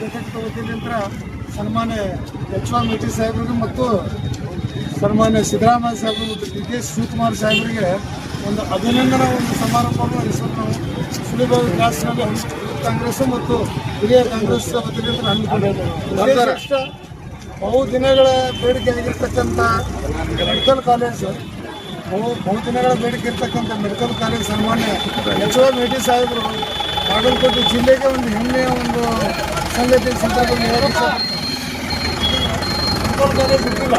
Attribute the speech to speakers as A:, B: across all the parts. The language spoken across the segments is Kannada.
A: ಘಟಕದ ನಂತರ ಸನ್ಮಾನ್ಯ ಎಚ್ ಒನ್ ಮಿಟಿ ಸಾಹೇಬ್ರಿಗೂ ಮತ್ತು ಸನ್ಮಾನ್ಯ ಸಿದ್ದರಾಮಯ್ಯ ಸಾಹೇಬ್ರು ಮತ್ತು ಡಿ ಕೆ ಶಿವಕುಮಾರ್ ಒಂದು ಅಭಿನಂದನ ಒಂದು ಸಮಾರಂಭವನ್ನು ಹೆಸರನ್ನು ಸುಲಭವಾಗಿ ಕ್ಲಾಸ್ನಲ್ಲಿ ಕಾಂಗ್ರೆಸ್ ಮತ್ತು ಹಿರಿಯ ಕಾಂಗ್ರೆಸ್ ವತಿಯಿಂದ ಬಹು ಬಹುದಿನಗಳ ಬೇಡಿಕೆ ಆಗಿರ್ತಕ್ಕಂಥ ಮೆಡಿಕಲ್ ಕಾಲೇಜು ಬಹು ಬಹು ದಿನಗಳ ಬೇಡಿಕೆ ಇರ್ತಕ್ಕಂಥ ಮೆಡಿಕಲ್ ಕಾಲೇಜ್ ಸನ್ಮಾನ್ಯ ಎಚ್ ಒ ಮಿಟಿ ಸಾಹೇಬರು ಬಾಗಲಕೋಟೆ ಜಿಲ್ಲೆಗೆ ಒಂದು ಹೆಮ್ಮೆಯ ಒಂದು ಸಂಗತಿ ಸಂದರ್ಭದಲ್ಲಿ ಕಾಲೇಜ್ ಬಿಟ್ಟಿಲ್ಲ.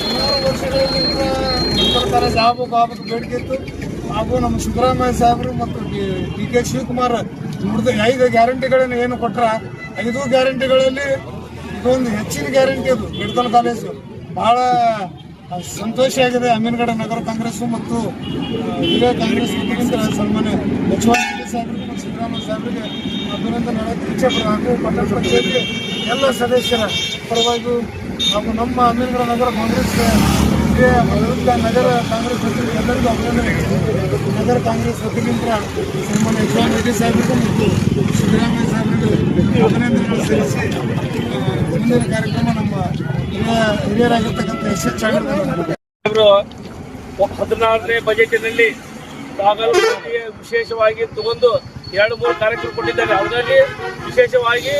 A: ಸುಮಾರು ವರ್ಷಗಳಿಂದ ಸರ್ಕಾರ ಜಾಬು ಬಾಬಕ್ಕೆ ಬೇಡಿಕೆ ಇತ್ತು. ಹಾಗೂ ನಮ್ಮ ಸಿದ್ದರಾಮಯ್ಯ ಸಾಹೇಬರು ಮತ್ತು ಡಿ ಕೆ ಶಿವಕುಮಾರ್ ನುಡಿದ ಐದು ಗ್ಯಾರಂಟಿಗಳನ್ನು ಏನು ಕೊಟ್ರ, ಐದು ಗ್ಯಾರಂಟಿಗಳಲ್ಲಿ ಇದೊಂದು ಹೆಚ್ಚಿನ ಗ್ಯಾರಂಟಿ ಅದು ಮೆಡಿಕಲ್ ಕಾಲೇಜು. ಬಹಳ ಸಂತೋಷ ಆಗಿದೆ ಅಮೀನ್ಗಡ ನಗರ ಕಾಂಗ್ರೆಸ್ ಮತ್ತು ಹಿರಿಯ ಕಾಂಗ್ರೆಸ್ ಮುಖ್ಯಮಂತ್ರಿ ಸನ್ಮಾನ್ಯ ಎಚ್ ವೈ ಸಾಹೇಬರಿಗೆ ಮತ್ತು ಸಿದ್ದರಾಮಯ್ಯ ಸಾಹೇಬರಿಗೆ ಅಭಿನಂದನೆ ಇಚ್ಛೆ. ಹಾಗೂ ಪಟ್ಟಣ ಸೇರಿ ಎಲ್ಲ ಸದಸ್ಯರ ಪರವಾಗಿ ಹಾಗೂ ನಮ್ಮ ಅಮೀನ್ಗಡ ನಗರ ಕಾಂಗ್ರೆಸ್ ವಿರುದ್ಧ ನಗರ ಕಾಂಗ್ರೆಸ್ ವತಿಯಿಂದ ಎಲ್ಲರಿಗೂ ಅಭಿನಂದನೆ ನಗರ ಕಾಂಗ್ರೆಸ್ ವತಿಯಿಂದ ಸನ್ಮಾನ್ಯ ಎಚ್ ವೈ ರೆಡ್ಡಿ ಸಾಹೇಬರಿಗೂ ಮತ್ತು ಸಿದ್ದರಾಮಯ್ಯ ಸಾಹೇಬರಿಗೆ ಅಭಿನಂದನೆಗಳು ಸಲ್ಲಿಸಿ ಮುಂದಿನ ಕಾರ್ಯಕ್ರಮ
B: ಹದಿನಾರನೇ ಬಜೆಟಿನಲ್ಲಿ ಬಾಗಲಕೋಟೆಗೆ ವಿಶೇಷವಾಗಿ ತಗೊಂಡು ಎರಡು ಮೂರು ಕಾರ್ಯಕ್ರಮ ಕೊಟ್ಟಿದ್ದಾರೆ. ಅದರಲ್ಲಿ ವಿಶೇಷವಾಗಿ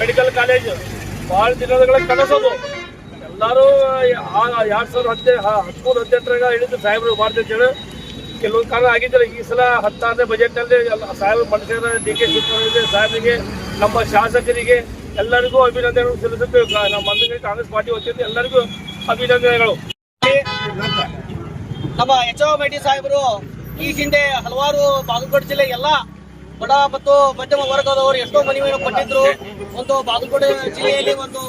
B: ಮೆಡಿಕಲ್ ಕಾಲೇಜು ಭಾಳ ದಿನಗಳ ಕನಸದು ಎಲ್ಲರೂ ಎರಡು ಸಾವಿರದ ಹದಿನೈದು ಹದಿಮೂರು, ಹದಿನೆಂಟರಾಗ ಹೇಳಿದ್ರು, ಸಾಹೇಬರು ಮಾಡ್ತಾರೆ ಹೇಳಿ. ಕೆಲವೊಂದು ಕಾರಣ ಆಗಿದ್ದಾರೆ ಈ ಸಲ ಹತ್ತಾರನೇ ಬಜೆಟ್ನಲ್ಲಿ ಎಲ್ಲ ಸಾಹೇಬ್ ಮನುಷ್ಯರ ಡಿ ಕೆ ಶಿವಕುಮಾರ್ ಸಾಹೇಬರಿಗೆ, ನಮ್ಮ ಶಾಸಕರಿಗೆ ಎಲ್ಲರಿಗೂ ಅಭಿನಂದನೆಗಳು ಸಲ್ಲಿಸುತ್ತೆ ನಮ್ಮ ಮಂದಿ ಕಾಂಗ್ರೆಸ್ ಪಾರ್ಟಿ ವತಿಯಿಂದ ಎಲ್ಲರಿಗೂ ಅಭಿನಂದನೆಗಳು.
C: ನಮ್ಮ ಎಚ್ ಓ ಮೇಟಿ ಸಾಹೇಬರು, ಈ ಹಿಂದೆ ಹಲವಾರು ಬಾಗಲಕೋಟೆ ಜಿಲ್ಲೆ ಎಲ್ಲ ಬಡ ಮತ್ತು ಮಧ್ಯಮ ವರ್ಗದವರು ಎಷ್ಟೋ ಮನವಿಯನ್ನು ಕೊಟ್ಟಿದ್ರು. ಒಂದು ಬಾಗಲಕೋಟೆ ಜಿಲ್ಲೆಯಲ್ಲಿ ಒಂದು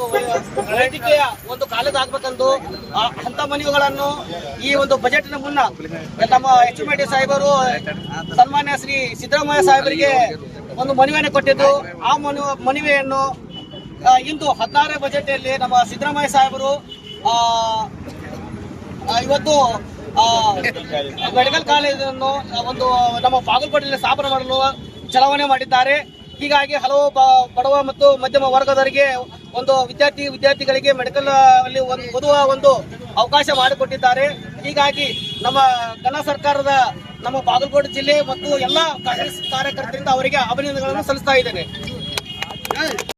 C: ವೈದ್ಯಕೀಯ ಒಂದು ಕಾಲೇಜ್ ಆಗ್ಬೇಕಂದು ಅಂತ ಮನವಿಗಳನ್ನು ಈ ಒಂದು ಬಜೆಟ್ನ ಮುನ್ನ ನಮ್ಮ ಎಚ್ ಮೇಟಿ ಸಾಹೇಬರು, ಸನ್ಮಾನ್ಯ ಶ್ರೀ ಸಿದ್ದರಾಮಯ್ಯ ಸಾಹೇಬರಿಗೆ ಒಂದು ಮನವಿಯನ್ನು ಕೊಟ್ಟಿದ್ದು ಆ ಮನು, ಮನವಿಯನ್ನು ಇಂದು ಹದಿನಾರನೇ ಬಜೆಟ್ನಲ್ಲಿ ನಮ್ಮ ಸಿದ್ದರಾಮಯ್ಯ ಸಾಹೇಬರು ಇವತ್ತು ಮೆಡಿಕಲ್ ಕಾಲೇಜನ್ನು ಒಂದು, ನಮ್ಮ ಬಾಗಲಕೋಟೆಯಲ್ಲಿ ಸ್ಥಾಪನೆ ಮಾಡಲು ಚಲಾವಣೆ ಮಾಡಿದ್ದಾರೆ. ಹೀಗಾಗಿ ಹಲವು ಬಡವ ಮತ್ತು ಮಧ್ಯಮ ವರ್ಗದವರಿಗೆ ಒಂದು ವಿದ್ಯಾರ್ಥಿ, ವಿದ್ಯಾರ್ಥಿಗಳಿಗೆ ಮೆಡಿಕಲ್ ಅಲ್ಲಿ ಒಂದು, ಓದುವ ಒಂದು ಅವಕಾಶ ಮಾಡಿಕೊಟ್ಟಿದ್ದಾರೆ. ಹೀಗಾಗಿ ನಮ್ಮ ಕನ್ನಡ ಸರ್ಕಾರದ ನಮ್ಮ ಬಾಗಲಕೋಟೆ ಜಿಲ್ಲೆ ಮತ್ತು ಎಲ್ಲ ಕಾಂಗ್ರೆಸ್ ಕಾರ್ಯಕರ್ತರಿಂದ ಅವರಿಗೆ ಅಭಿನಂದನೆಗಳನ್ನು ಸಲ್ಲಿಸ್ತಾ ಇದ್ದೇನೆ.